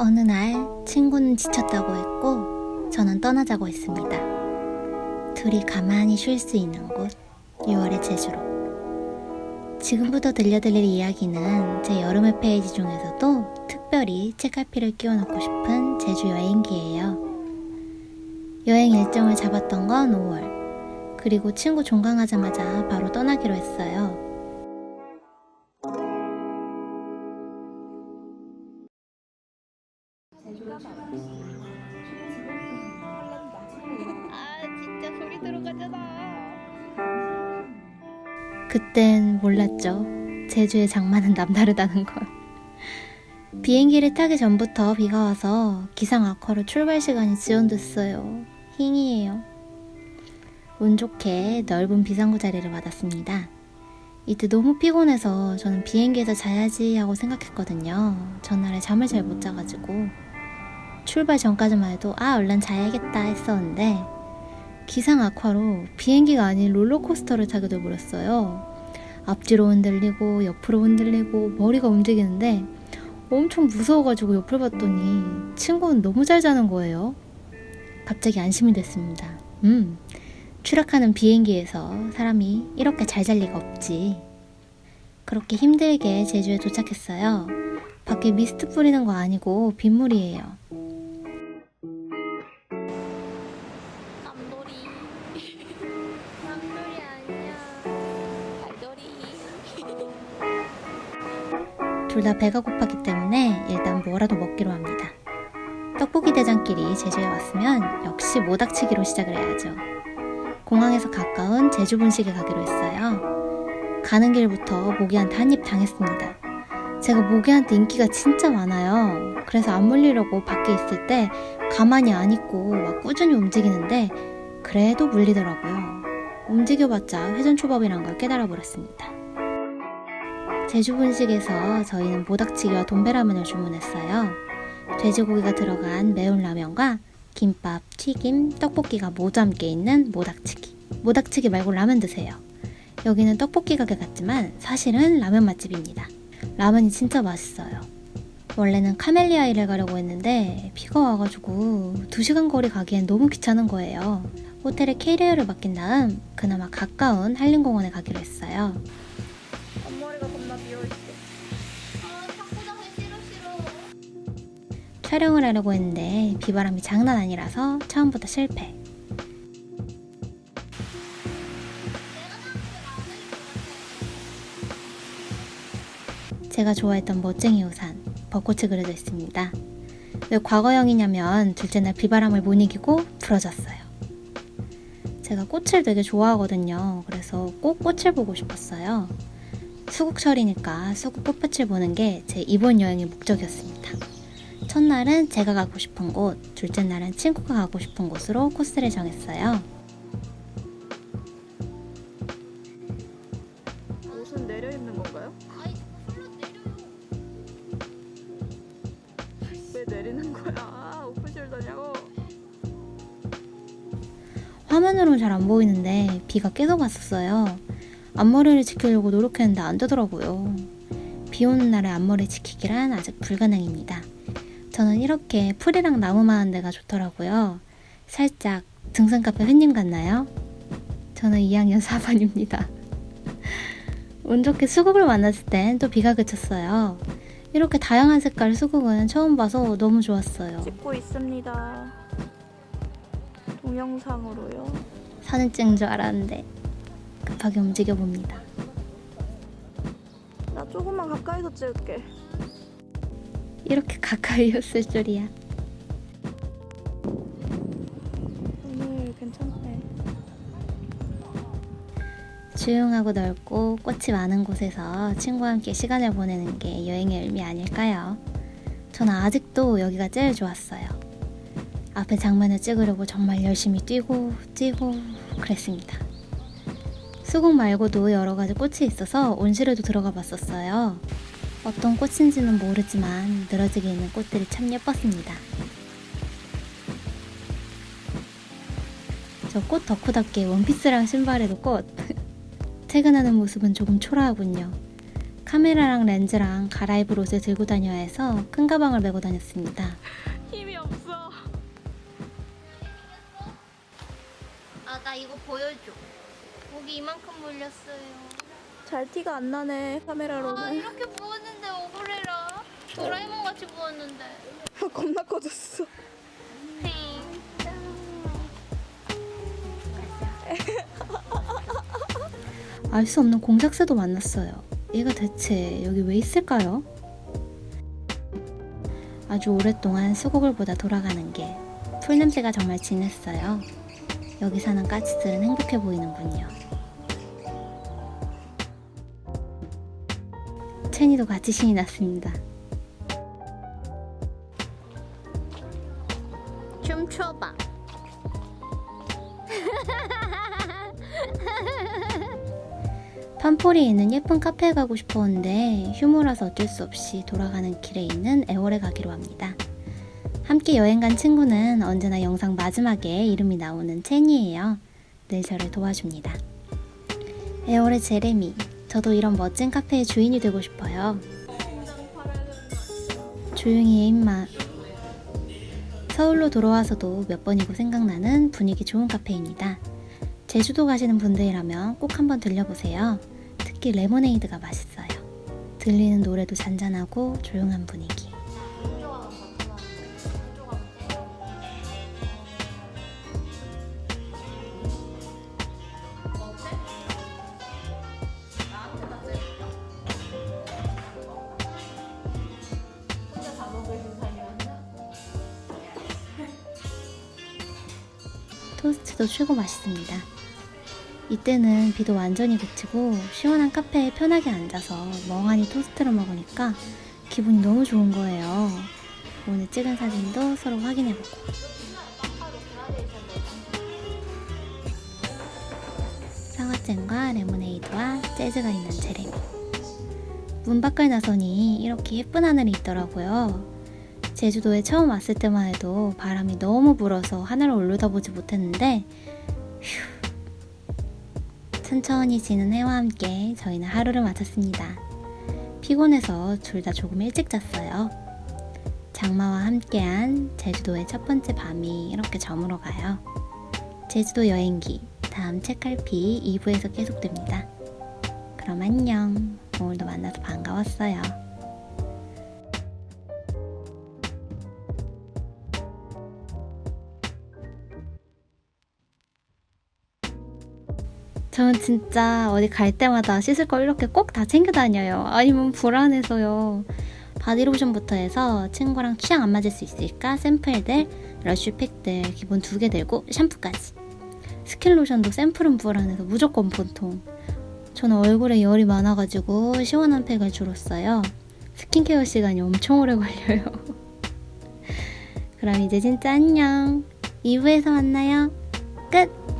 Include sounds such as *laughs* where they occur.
어느 날 친구는 지쳤다고 했고 저는 떠나자고 했습니다. 둘이 가만히 쉴 수 있는 곳 6월의 제주로. 지금부터 들려드릴 이야기는 제 여름의 페이지 중에서도 특별히 책갈피를 끼워놓고 싶은 제주 여행기예요. 여행 일정을 잡았던 건 5월. 그리고 친구 종강하자마자 바로 떠나기로 했어요. 아 진짜 소리 들어가잖아. 그땐 몰랐죠. 제주의 장마는 남다르다는 걸. 비행기를 타기 전부터 비가 와서 기상 악화로 출발 시간이 지연됐어요. 힝이에요. 운 좋게 넓은 비상구 자리를 받았습니다. 이때 너무 피곤해서 저는 비행기에서 자야지 하고 생각했거든요. 전날에 잠을 잘 못 자가지고. 출발 전까지만 해도 아 얼른 자야겠다 했었는데 기상 악화로 비행기가 아닌 롤러코스터를 타게 돼버렸어요. 앞뒤로 흔들리고 옆으로 흔들리고 머리가 움직이는데 엄청 무서워가지고 옆을 봤더니 친구는 너무 잘 자는 거예요. 갑자기 안심이 됐습니다. 음, 추락하는 비행기에서 사람이 이렇게 잘 잘 리가 없지. 그렇게 힘들게 제주에 도착했어요. 밖에 미스트 뿌리는 거 아니고 빗물이에요. 둘 다 배가 고팠기 때문에 일단 뭐라도 먹기로 합니다. 떡볶이 대장길이 제주에 왔으면 역시 모닥치기로 시작을 해야죠. 공항에서 가까운 제주 분식에 가기로 했어요. 가는 길부터 모기한테 한입 당했습니다. 제가 모기한테 인기가 진짜 많아요. 그래서 안 물리려고 밖에 있을 때 가만히 안 있고 막 꾸준히 움직이는데 그래도 물리더라고요. 움직여봤자 회전초밥이란 걸 깨달아 버렸습니다. 제주 분식에서 저희는 모닥치기와 돈베라면을 주문했어요. 돼지고기가 들어간 매운 라면과 김밥, 튀김, 떡볶이가 모두 함께 있는 모닥치기. 모닥치기 말고 라면 드세요. 여기는 떡볶이 가게 같지만 사실은 라면 맛집입니다. 라면이 진짜 맛있어요. 원래는 카멜리아일에 가려고 했는데 비가 와가지고 2시간 거리 가기엔 너무 귀찮은 거예요. 호텔에 캐리어를 맡긴 다음 그나마 가까운 한림공원에 가기로 했어요. 촬영을 하려고 했는데 비바람이 장난 아니라서 처음부터 실패. 제가 좋아했던 멋쟁이 우산, 벚꽃이 그려져 있습니다. 왜 과거형이냐면 둘째 날 비바람을 못 이기고 부러졌어요. 제가 꽃을 되게 좋아하거든요. 그래서 꼭 꽃을 보고 싶었어요. 수국철이니까 수국 꽃밭을 보는 게 제 이번 여행의 목적이었습니다. 첫날은 제가 가고 싶은 곳, 둘째 날은 친구가 가고 싶은 곳으로 코스를 정했어요. 옷은 내려 입는 건가요? 왜 내리는 거야? 아, 오프숄더냐고? 화면으로는 잘 안 보이는데 비가 계속 왔었어요. 앞머리를 지키려고 노력했는데 안 되더라고요. 비 오는 날에 앞머리 지키기란 아직 불가능입니다. 저는 이렇게 풀이랑 나무 많은 데가 좋더라고요. 살짝 등산 카페 햇님 같나요? 저는 2학년 4반입니다. *laughs* 운 좋게 수국을 만났을 땐 또 비가 그쳤어요. 이렇게 다양한 색깔 수국은 처음 봐서 너무 좋았어요. 찍고 있습니다. 동영상으로요. 사진 찍은 줄 알았는데 급하게 움직여 봅니다. 나 조금만 가까이서 찍을게. 이렇게 가까이였을 줄이야. 오늘 괜찮네. 조용하고 넓고 꽃이 많은 곳에서 친구와 함께 시간을 보내는 게 여행의 의미 아닐까요? 저는 아직도 여기가 제일 좋았어요. 앞에 장면을 찍으려고 정말 열심히 뛰고 뛰고 그랬습니다. 수국 말고도 여러 가지 꽃이 있어서 온실에도 들어가 봤었어요. 어떤 꽃인지는 모르지만 늘어지게 있는 꽃들이 참 예뻤습니다. 저 꽃 덕후답게 원피스랑 신발에도 꽃. *laughs* 퇴근하는 모습은 조금 초라하군요. 카메라랑 렌즈랑 갈아입을 옷을 들고 다녀야 해서 큰 가방을 메고 다녔습니다. 힘이 없어. 아, 나 이거 보여줘. 목이 이만큼 물렸어요. 잘 티가 안 나네 아, 카메라로는. 이렇게 부었는데 억울해라. 도라에몽 같이 부었는데. *laughs* 겁나 커졌어. 알수 없는 공작새도 만났어요. 얘가 대체 여기 왜 있을까요? 아주 오랫동안 수국을 보다 돌아가는 게 풀냄새가 정말 진했어요. 여기 사는 까치들은 행복해 보이는군요. 체니도 같이 신이 났습니다. 춤춰봐. *laughs* 판포리에 있는 예쁜 카페에 가고 싶었는데 휴무라서 어쩔 수 없이 돌아가는 길에 있는 애월에 가기로 합니다. 함께 여행 간 친구는 언제나 영상 마지막에 이름이 나오는 체니예요. 늘 저를 도와줍니다. 애월의 제레미, 저도 이런 멋진 카페의 주인이 되고 싶어요. 조용히 해 임마. 서울로 돌아와서도 몇 번이고 생각나는 분위기 좋은 카페입니다. 제주도 가시는 분들이라면 꼭 한번 들려보세요. 특히 레모네이드가 맛있어요. 들리는 노래도 잔잔하고 조용한 분위기. 토스트도 최고 맛있습니다. 이때는 비도 완전히 그치고 시원한 카페에 편하게 앉아서 멍하니 토스트를 먹으니까 기분이 너무 좋은 거예요. 오늘 찍은 사진도 서로 확인해보고. 사과잼과 레모네이드와 재즈가 있는 제레미. 문 밖을 나서니 이렇게 예쁜 하늘이 있더라고요. 제주도에 처음 왔을 때만 해도 바람이 너무 불어서 하늘을 올려다보지 못했는데 휴. 천천히 지는 해와 함께 저희는 하루를 마쳤습니다. 피곤해서 둘 다 조금 일찍 잤어요. 장마와 함께한 제주도의 첫 번째 밤이 이렇게 저물어 가요. 제주도 여행기 다음 책갈피 2부에서 계속됩니다. 그럼 안녕. 오늘도 만나서 반가웠어요. 저는 진짜 어디 갈 때마다 씻을 걸 이렇게 꼭 다 챙겨 다녀요. 아니면 불안해서요. 바디로션부터 해서 친구랑 취향 안 맞을 수 있을까 샘플들, 러쉬팩들 기본 두 개 들고 샴푸까지. 스킨로션도 샘플은 불안해서 무조건 본통. 저는 얼굴에 열이 많아가지고 시원한 팩을 주로 써요. 스킨케어 시간이 엄청 오래 걸려요. *laughs* 그럼 이제 진짜 안녕. 2부에서 만나요. 끝!